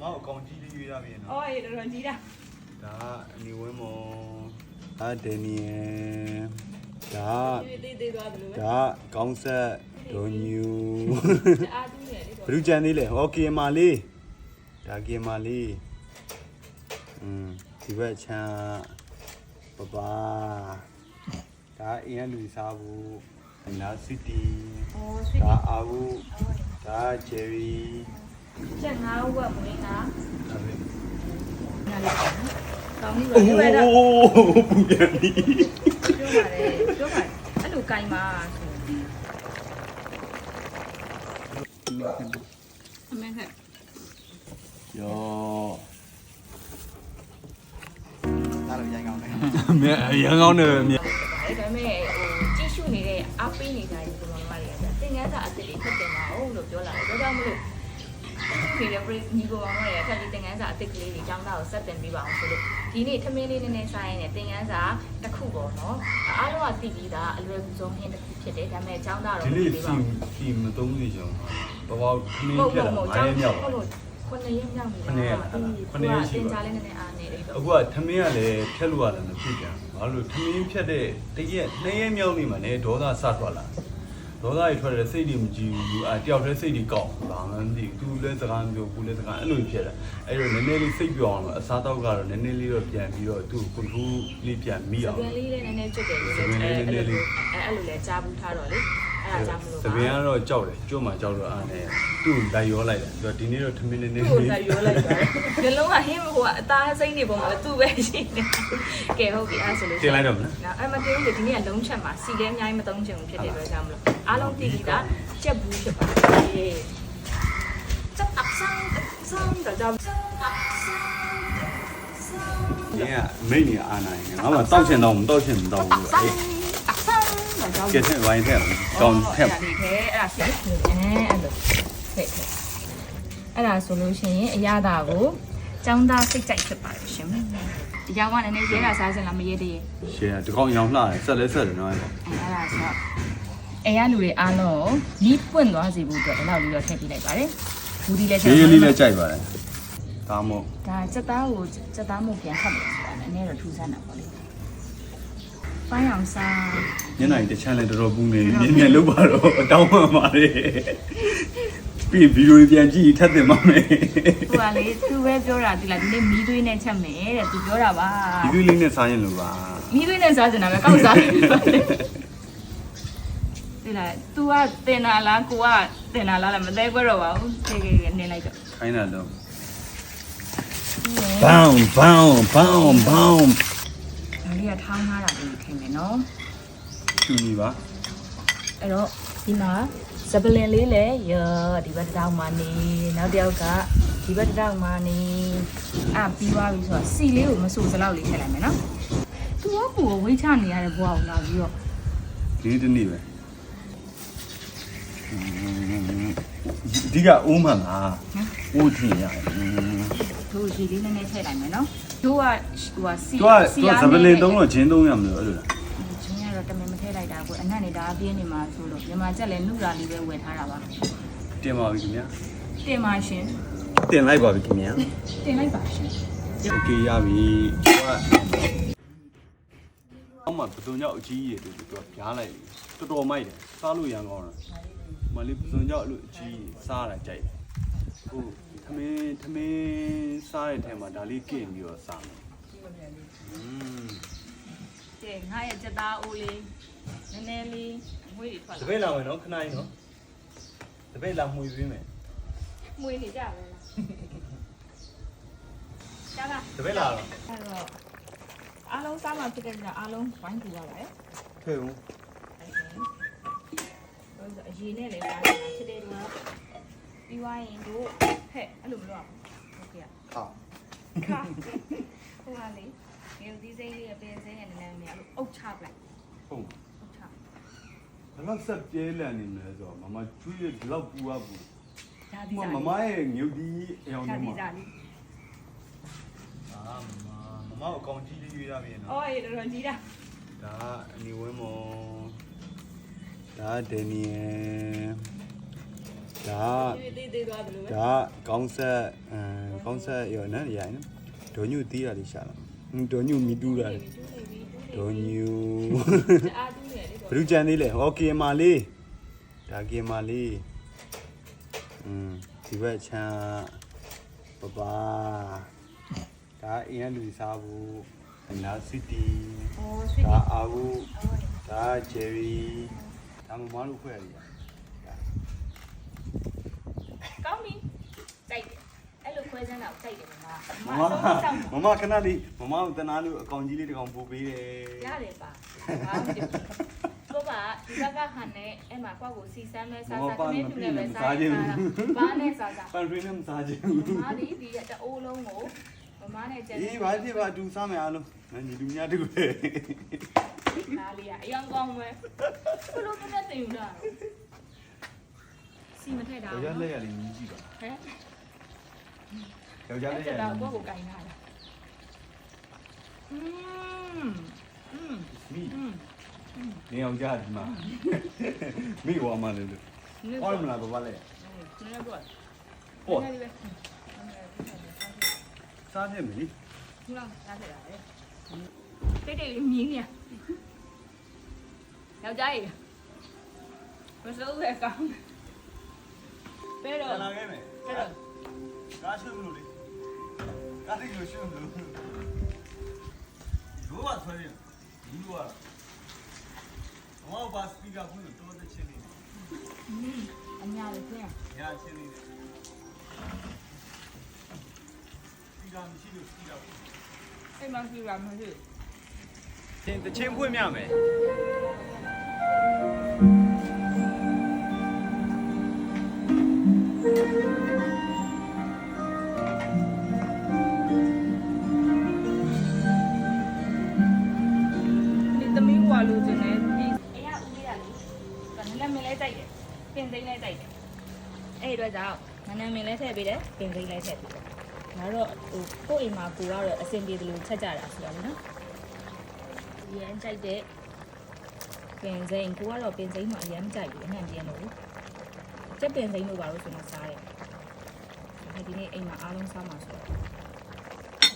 မမောက်အကောင်ကြီးလေးရွေးရပြီနော်အော်အေးတော်တော်ကြီးတာဒါအနီဝင်းမောဒါဒန်နီယယ်ဒါဒီသေးသေးသွားတယ်လို့ပဲဒါကောင်းဆက်ဒိုညူအားတူးနေလေဘလူးကြံသေးလေဟောကီမာလေးဒါကီမာလေးอืมဒီဘက်ချမ်းပပဒါအင်းရလူစားဘူးနာစီတီအော်စစ်ဒါအာဘူးဒါဂျယ်ရီ ချက်ငါးဝက်မွေးတာဒါပဲနားလေးကောင်းပြီအိုးပဲပဲတော့ပူပြန်ပြီပြောပါလေပြောပါအဲ့လိုကင်ပါဆိုအမေကယောဒါတော့ရိုင်းကောင်းတယ်မြရန်ကောင်းတယ်မြအဲ့ဒါမဲ့ဟိုကြည့်ရှုနေတဲ့အားပေးနေကြတဲ့ပုံမှန်တွေကတင်ငန်းစာအစ်စ်တွေဖတ်တင်ပါဦးလို့ပြောလာတယ်ဒါကြောင့်မလို့ နေတဲ့ break ညီကိုမောင်ရဲ့အခက်လေးတင်ငန်းစာအစ်စ်ကလေးတွေကျောင်းသားကိုဆက်တင်ပေးပါအောင်ဆိုလို့ဒီနေ့ထမင်းလေးနည်းနည်းစားရင်းနဲ့တင်ငန်းစာတစ်ခုပေါ့နော်အားလုံးကသိပြီးသားအလွယ်ကူဆုံးဟင်းတစ်ခုဖြစ်တယ်ဒါပေမဲ့ကျောင်းသားတော့ဒီမနေ့သိပေးစီပါဘူးစီမသုံးစီချောင်းဘာဘာခင်းဟုတ်ပြဟုတ်တာဟုတ်9ကျောရက်င်းမြောက်ဟုတ်လို့ခုနှစ်ရက်မြောက်နေတာတင်ကြလေးနည်းနည်းအားနေတယ်အခုကထမင်းကလည်းဖြတ်လို့ရတယ်မဖြစ်ပြန်ဘာလို့ထမင်းဖြတ်တဲ့တရက်နှစ်ရက်မြောက်နေမှာလည်းဒေါသစထွက်လာ ဒေါသတွေထွက်တယ်စိတ်တွေမကြည့်ဘူးအဲတယောက်တည်းစိတ်တွေကောက်ဘာမှမသိဘူးသူလည်းစကားမပြောဘူးလည်းစကားအဲ့လိုဖြစ်တယ်အဲ့တော့နည်းနည်းလေးစိတ်ပြောအောင်လို့အစားတော့ကတော့နည်းနည်းလေးတော့ပြန်ပြီးတော့သူ့ကွန်ထရိုးလေးပြန်မိစအောင်ပင်လေးလည်းနည်းနည်းကျွတ်တယ်လို့လည်းအဲအဲ့လိုအဲ့လိုလည်းကြားဘူးထားတော့လေ အဲ့ဒါကြောင့်မလို့သပင်ကတော့ကြောက်တယ်ကျွတ်မှကြောက်တော့အားနဲ့သူ့လိုက်ရောလိုက်တယ်သူကဒီနေ့တော့ထမင်းနည်းနည်းသူ့ကိုလည်းရောလိုက်ပါတယ်။ဒီလုံးကဟင်းဟိုကအသားစိမ့်နေပုံမှာသူ့ပဲရှိနေ။ကဲဟုတ်ပြီအဲ့ဆိုလို့တင်လိုက်တော့မလား နော်အဲ့မတင်ဘူးလေဒီနေ့ကလုံးချက်မှာစီလဲအများကြီးမသုံးချင်ဘူးဖြစ်တဲ့အတွက်ကြောင့်မလို့အားလုံးသိပြီလားချက်ဘူးဖြစ်ပါတယ်။ချက်အဆန်းဆန်းတော့ကြောင့်ချက်အဆန်းဆန်း။ဒီကမိတ်နေအားနိုင်ငါမှတောက်ချင်တော့မတောက်ချင်မတောက်ဘူးအဆ။န်းအဆ န်းတော့ကြောင့်ကဲတဲ့ဝိုင်းတဲ့ကောင်းထက်ဒီထဲအဲ့ဒါစီအဲအဲ့လိုဖက်ဖက်အဲ့ဒါဆိုလို့ရှိရင်အရသာကိုចောင်းသားစိတ်ကြိုက်ဖြစ်ပါတယ်ရှင်ဒီကြောင်ကလည်းနည်းနည်းရဲတာစားစင်လားမရဲတည်းရှယ်တကောင်ရောင်လှတယ်ဆက်လဲဆက်တယ်နော်အဲ့ဒါအဲ့ဒါဆိုတော့အဲရလူတွေအားလုံးကိုနီးပွင့်သွားစေဖို့အတွက်ဒီလောက်လေးတော့ထည့်ပေးလိုက်ပါတယ်ဘူးဒီလည်း။ဘေးလေးလည်းကြိုက်ပါတယ်။ဒါမို့ဒါစက်သားကိုစက်သားမို့ပြန်ခတ်မယ်ဆိုတာလည်းနည်းတော့ထူးဆန်းတာပေါ့လေ ပိုင်းအောင်စားညနေတချမ်းလည်းတော်တော်ပူနေမြင်းမြင်းလောက်ပါတော့တောင်းပန်ပါလေ။ပြီးဗီဒီယိုပြန်ကြည့်ထပ်တင်ပါမယ်သူကလေသူပဲပြောတာဒီလားဒီနေ့မီးသွေးနဲ့ချက်မယ်တဲ့သူပြောတာပါ။ဒီလိုလေးနဲ့စားရင်လို့ပါမီးသွေးနဲ့စားစင်တာပဲကောက်စားတယ်ဒီလား तू ကတင်တာလားကိုကတင်တာလားလည်းမသိကြတော့ပါဘူးခေခေနေလိုက်တော့။ခိုင်းတာတော့ဘောင်းဘောင်းဘောင်းဘောင်းဒါလေး ကထောင်းထားတာလေးထင်မယ်နော်ချူညီပါအဲ့တော့ဒီမှာဇပလင်လေးလည်းရဒီဘက်တစ်တောင်မှနေနောက်တစ်ယောက်ကဒီဘက်တစ်တောင်မှနေအာပြီးသွားပြီဆိုတော့စီလေးကိုမဆူစလောက်လေးထည့်လိုက်မယ်နော်သူကကိုဝိတ်ချနေရတဲ့ဘွားကိုလာပြီးတော့ဒီတနေ့ပဲဒီကအိုးမှန်လားအိုးထင်ရတယ်သူရေလေးနည်းနည်းထည့်လိုက်မယ်နော် သူကဟိုကစီ သူကသူကဇပလင်သုံးတော့ဂျင်းသုံးရမလို့အဲ့လိုလား ချင်းရတော့တမင်မထည့်လိုက်တာကိုအနက်နေတာအပြင်းနေမှာဆိုလို့မြန်မာချက်လည်းနှုတာလေးပဲဝယ်ထားတာပါ တင်ပါပြီခင်ဗျာ တင်ပါရှင် တင်လိုက်ပါပြီခင်ဗျာ တင်လိုက်ပါရှင် โอเคရပြီသူကအောက်မှာဘယ်သူညောက်အကြီးကြီးတွေတူသူကပြားလိုက်ပြီတော်တော်မိုက်တယ်စားလို့ရန်ကောင်းတာမလေးဘယ်သူညောက်အဲ့လိုအကြီးကြီးစားရတာကြိုက်တယ်ဟု တ်သမင်းသမင်းစားတဲ့ထဲမှာဒါလေးကင်ပြီးတော့စားမယ်อืมကဲငါရဲ့ချက်သားအိုးလေးနည်းနည်းလေးအမွှေးတွေထွက်တလာပည့်လာမယ်နော်ခဏကြီးနော်တပည့်လာမှွေပေးမယ်မွေးနေကြပါလားကျလာတပည့်လာတော့အဲ့တော့အားလုံးစားမှဖြစ်တဲ့ကြောင့်အားလုံးဝိုင်းကြည့်ရပါတယ်ထဲဦးအဲ့ဒါဆိုအရေးနဲ့လည်းစားနေတာဖြစ်တဲ့တော့ ပြီးွားရင်တို့ဟဲ့အဲ့လိုမလုပ်အောင်ဟုတ်ကဲ့ဟာခါဟိုဟာလေငယ်ဒီစိမ့်လေးအပင်စိမ့်နဲ့နည်းနည်းများလို့အုတ်ချပလိုက်ဟုတ်အုတ်ချဘယ်တော့ဆက်ပြဲလန်နေမလဲဆိုတော့မမကျွေးရဒီလောက်ပူရပူဒါ။ဒီမစားမမရဲ့ငုတ်ဒီအယောင်ဒါထဲဒီမှာစားလေးအာမမမမောက်အကောင်ကြီးလေးရွေးရပြီနော်အော်ရေတော်တော်ကြီးတာ။ဒါအနီဝင်းမောဒါဒန်နီယယ် ဒါသေးသေးသွားတယ်လို့ပဲဒါကောင်းဆက်အမ်ကောင်းဆက်ရောနော်ရိုင်းနော်ဒေါ်ညူတီးတာလေးရှာလာဒေါ်ညူမီတူးတာလေးဒေါ်ညူအာတူးရလေဘလူးကြံသေးလေဟောကင်မာလေးဒါကင်မာလေးอืมဒီဘက်ချမ်းပပဒါအင်းရလူစားဘူးအနာစီတီဒါအာဘူးဒါဂျယ်ရီဒါမမလို့ခွဲရည် ကောင်းပြီတိုက်တယ်အဲ့လိုခွဲစမ်းတာတိုက်တယ်မမမမမဆုံးဆောင်မမခဏလေးမမကိုတနာလို့အကောင်ကြီးလေးတစ်ကောင်ပို့ပေးတယ်ရတယ်ပါဘာမှမဖြစ်ဘူးကိုကဒီဘက်ကဟန်နဲ့အဲ့မှာကိုကိုစီစမ်းမဲစားစားခင်းတူနဲ့ပဲစားစားဘာနဲ့စားစားပန်ရင်းနဲ့မစားချင်မဘူးမလေးဒီတအိုးလုံးကိုမမနဲ့ကျန်အေးဘာဖြစ်ပါအတူစားမယ်အားလုံးညီလူများတူတယ်နားလေးကအရင်ကောင်းပဲဘလို့မနဲ့တင်ယူတာ စီမထက်တာ ယောက်ျားလက်ရလေးမြည်ကြည့်ပါ ဟဲ့ ယောက်ျားလက်ရ အဲ့ လေး ဒါကိုကိုကိုင်လာတာอืมอืม မိ อืม နေအောင်ကြားဒီမှာမိဝါမလေးလို့ နေ ဟောမလားဘာပါလဲ နေတော့ ဟော နေပဲ စားတယ်မလီ ဒီလောက်စားခဲ့တာလေတိတ်တိတ်လေးမြင်းနေယောက်ျားကြီးမစိုးပဲကောင်း ပဲတော့လာခဲ့မယ်ပဲတော့ကားရှုံးလို့လေကားတိတ်လို့ရှုံးလို့ရိုးပါဆွဲရင်ဘူးကမောဘာစပီကာဘူးလို့တော်တဲ့ချင်းလေးအညာလေးပြန်ညာချင်းလေးစပီကာမရှိလို့စပီကာဘူးအိမ်မှာကြည့်ရမှာဖြစ်ချင်းတချင်းဖွင့်မြမယ် နည်းနည်းမင်းလဲတိုက်တယ်ပင်သိမ်းလဲတိုက်တယ်အဲ့ဒီအတွက်ကြောင့်နည်းနည်းမင်းလဲထည့်ပေးတယ်ပင်သိမ်းလဲထည့်ပေးတယ်ဒါတော့ဟိုကိုယ့်အိမ်မှာကိုကတော့အဆင်ပြေတယ်လို့ချက်ကြတာဆိုတော့လေနော်ရမ်းကြိုက်တဲ့ပင်စိမ်းကိုကတော့ပင်စိမ်းမှာအရမ်းကြိုက်ဘူးအနှံ့ပြင်းလို့စက်ပင်စိမ်းတို့ပါလို့ဆိုတော့စားတယ်ဒါဒီနေ့အိမ်မှာအားလုံးစားမှာဆိုတော့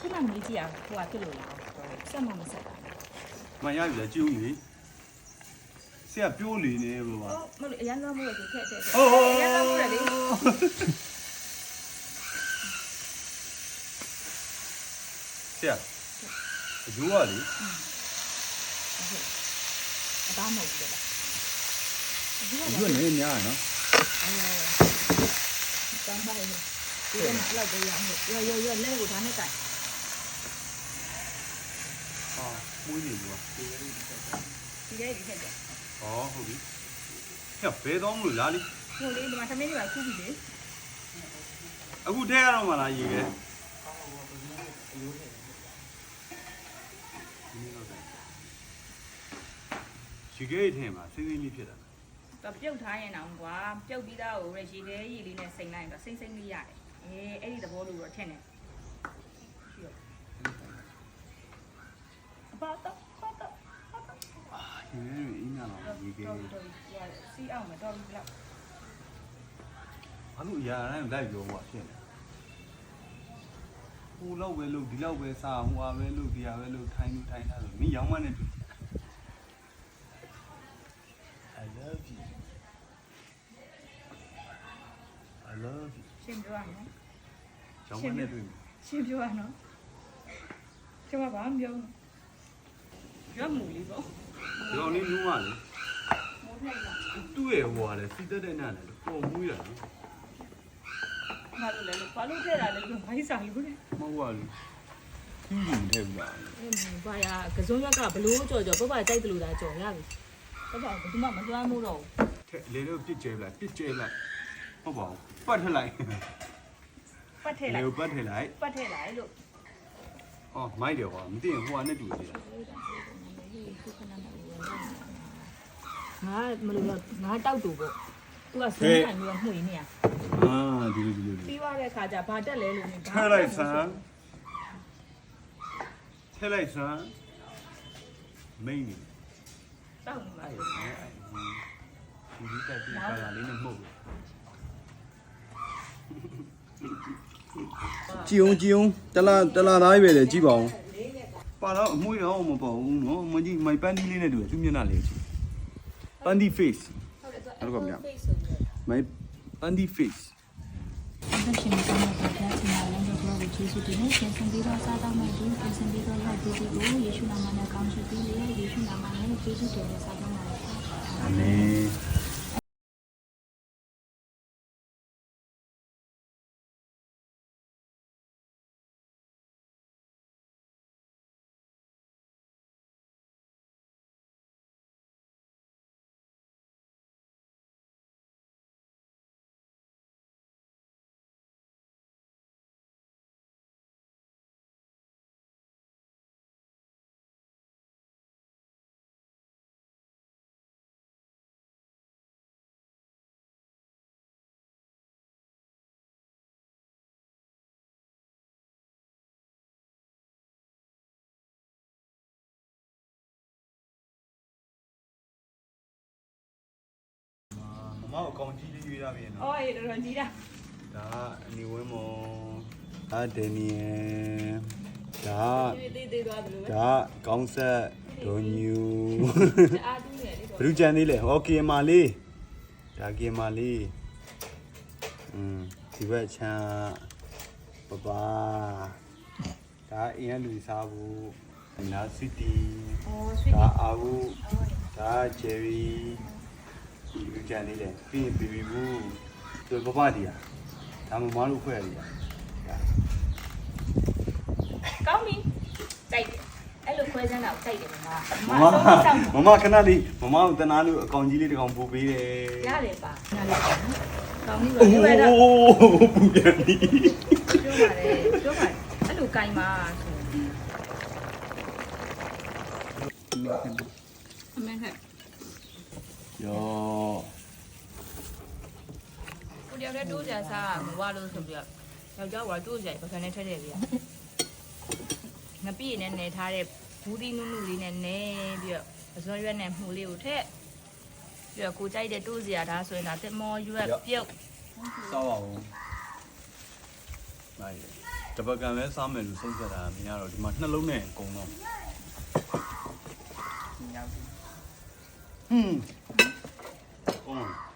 ခုနမေးကြည့်အောင်ဟိုကဖြစ်လို့လားဆက်မှမဆက်တာမရပြီလားကြည့်ဦးလေ ဆရာပြိုးလေနေဘဘာဟုတ်မလို့အရန်လွှမ်းမိုးရဆိုထက်ထက်ဟုတ်ဟုတ်အရန်လွှမ်းမိုးရလေဆရာအကျိုးကလေအသားမဟုတ်ဘူးလားအကျိုးကကျွတ်နေများနော်အဲတမ်းပါလေဒီကနေ့လောက်ပေးရအောင်ရောရောရောလက်ကိုဒါနဲ့တိုက်အာမွေးနေဘူးဒီကနေ့ဒီကနေ့ဒီကနေ့ ဩဟုတ်ပြီဟဲ့ဘယ်တော့မလို့လားလေဟိုလေဒီမှာသမီးလေးပါခုပြီလေအခုထဲရတော့မလားရေခဲရေခဲထဲမှာစိမ့်စိမ့်လေးဖြစ်တာတော့ပြုတ်ထားရင်တော့ကွာပြုတ်ပြီးသားကိုရေခဲရေလေးနဲ့စိမ့်လိုက်တော့စိမ့်စိမ့်လေးရတယ်အဲအဲ့ဒီသဘောလိုတော့ထင်တယ် တော့ရေခဲတော့တော့စီအောင်မတော့ဘူးလားအခုအရာတိုင်းလိုက်ပြောမှာဖြစ်နေဟိုလောက်ပဲလို့ဒီလောက်ပဲစားဟိုဟာပဲလို့ဒီဟာပဲလို့ထိုင်းလို့ထိုင်းတာဆိုမင်းရောင်းမနဲ့တူ I love you I love you ရှင်းပြောရနော်ရောင်းမနဲ့တွေ့မယ်ရှင်းပြောရနော်ကျွန်မဘာမှပြောပြောမှုလေးပေါ့ဒီကောင်လေးနူးပါလေမိုးထိုက်လာ သူ့ရဲ့ဟိုဟာလေစီတက်တဲ့နားလေပေါ်မူးရနော်ငါတို့လည်းဘာလို့ထည့်တာလဲလို့ဘာကြီးဆိုင်လို့လဲမဟုတ်ပါဘူးသူ့ရင်ထဲဘူးလားအင်းဘာရကစုံရက်ကဘလို့ကြော်ကြော်ပပကြိုက်တယ်လို့သာကြော်ရပြီပပဘယ်သူမှမလွှမ်းမိုးတော့ထဲလေလို့ပြစ်ကျဲလိုက်ပြစ်ကျဲလိုက်ဟုတ်ပါဘူးပတ်ထလိုက်ပတ်ထည့်လေလိုက်ကိုပတ်ထလိုက်ပတ်ထည့်လိုက်လို့အော်မိုက်တယ်ကွာမသိရင်ဟိုဟာနဲ့တူသေးတာ ငါမလို့ငါတောက်တူပေါ့သူကစုံခံပြီးတော့မှုရင်းနေရအာဒီလိုဒီလိုပြီးသွားတဲ့ခါကျဘာတက်လဲလို့နေထဲလိုက်စမ်းထဲလိုက်စမ်းမိန်နေတောက်နေပါအဲ့လေအဲ့ဒီတက်ပြီးကာလာလေးနဲ့မှုတ်ကြည်အောင်ကြည်အောင်တလားတလားသားပဲလေကြည်ပါအောင်ပါတော့အမွှေးတော့မပေါ့ဘူးနော်မကြီးမိုင်ပန်းဒီလေးနဲ့တူတယ်သူမျက်နှာလေးကြည့် ပန်းဒီ face ဟုတ်တယ်ဟုတ်ကဲ့ဗျာ face ဆိုပြီးမိုင်ပန်းဒီ face အသက်ရှင်နေသောဘုရားရှင်များလည်းဘုရားကိုကျေးဇူးတင်နေရှင်ဆန်ပြီးတော့စားတော့မှဒီပြင်ဆင်ပြီးတော့လိုက်ပြီးဒီကိုယေရှုနာမနဲ့ကောင်းချီးပြီးလေယေရှုနာမနဲ့ကျေးဇူးတင်နေစားတော့မှာပါအာမင် မမအကောင်ကြီးလေးရွေးရပြီနော်အော်ရေတော်တော်ကြီးတာဒါအနီဝင်းမောဒါဒန်နီယယ်ဒါဒီသေးသေးသွားတယ်လို့ပဲဒါကောင်းဆက်ဒိုညူအားတူးနေလေဘလူချန်သေးလေဟောကီမာလေးဒါကီမာလေးอืมဒီဘက်ချမ်းပပဒါအင်းလူစားဘူးနာစီတီအော်ဆွေးဒါအာဘူးဒါဂျယ်ရီ ဒီလူချန်လေးလေပြီးရင်ဘီဘီဘူးသူပပဒီอ่ะဒါမမလို့ဖွဲ့ရည်อ่ะ ကောင်းပြီတိုက်တယ်အဲ့လိုခွဲစမ်းတာကိုတိုက်တယ်မမ မမ ဆုံးစောင့် မမခဏလေးမမကိုတနာလို့အကောင်ကြီးလေးတစ်ကောင်ပို့ပေးတယ် ရတယ်ပါရတယ်ပါကောင်းပြီပါ အိုး ဒီဘက်တော့ ပူပြန်ပြီ ပြောပါတယ်ပြောပါတယ်အဲ့လိုကင်ပါဆို အမေက ယောကိုတယောက်တည်းတိုးကြစားမဝလို့ဆိုပြီးတော့ယောက်ျားကတိုးကြပကံနဲ့ထက်တယ်ဗျာငပိရနဲ့နေထားတဲ့ဘူးဒီနုနုလေးနဲ့နေပြီးတော့အစွန်ရွက်နဲ့မှုလေးကိုထက်ပြီးတော့ကိုကြိုက်တဲ့တိုးစရာဒါဆိုရင်ဒါတက်မောရွက်ပြုတ်စောက်အောင်နိုင်တပကံပဲစားမယ်လို့ဆုံးဖြတ်တာမင်းကတော့ဒီမှာနှလုံးနဲ့အကုန်တော့ဟွန်း ဟွန်း